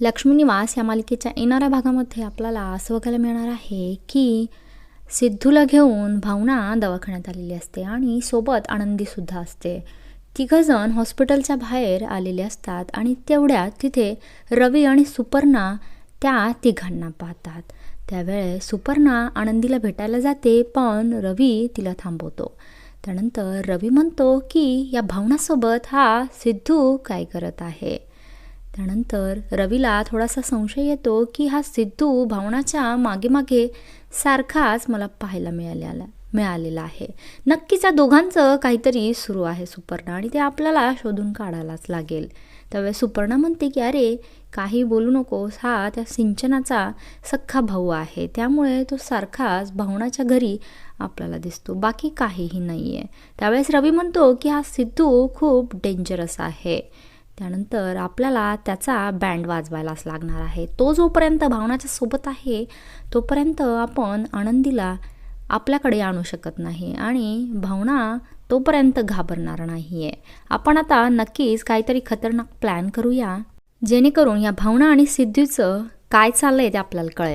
लक्ष्मी निवास या मालिकेच्या येणाऱ्या भागामध्ये आपल्याला असं बघायला मिळणार आहे की सिद्धूला घेऊन भावना दवाखान्यात आलेली असते आणि सोबत आनंदीसुद्धा असते. तिघंजण हॉस्पिटलच्या बाहेर आलेले असतात आणि तेवढ्यात तिथे रवी आणि सुपर्णा त्या तिघांना पाहतात. त्यावेळेस सुपर्णा आनंदीला भेटायला जाते पण रवी तिला थांबवतो. त्यानंतर रवी म्हणतो की या भावनासोबत हा सिद्धू काय करत आहे? त्यानंतर रवीला थोडासा संशय येतो की हा सिद्धू भावनाच्या मागे मागे सारखाच मला पाहायला मिळालेला मिळालेला आहे. नक्कीच या दोघांचं काहीतरी सुरू आहे सुपर्णा आणि ते आपल्याला शोधून काढायलाच लागेल. त्यावेळेस सुपर्णा म्हणते की अरे काही बोलू नकोस. हा त्या सिंचनाचा सख्खा भाऊ आहे. त्यामुळे तो सारखाच भावनाच्या घरी आपल्याला दिसतो. बाकी काहीही नाही आहे त्यावेळेस रवी म्हणतो की हा सिद्धू खूप डेंजरस आहे. त्यानंतर आपल्याला त्याचा बँड वाजवायलाच लागणार आहे. तो जोपर्यंत भावनाच्या सोबत आहे तोपर्यंत आपण आनंदीला आपल्याकडे आणू शकत नाही आणि भावना तोपर्यंत घाबरणार नाही आहे आपण आता नक्कीच काहीतरी खतरनाक प्लॅन करूया जेणेकरून या भावना आणि सिद्धीचं काय चाललंय ते आपल्याला कळेल.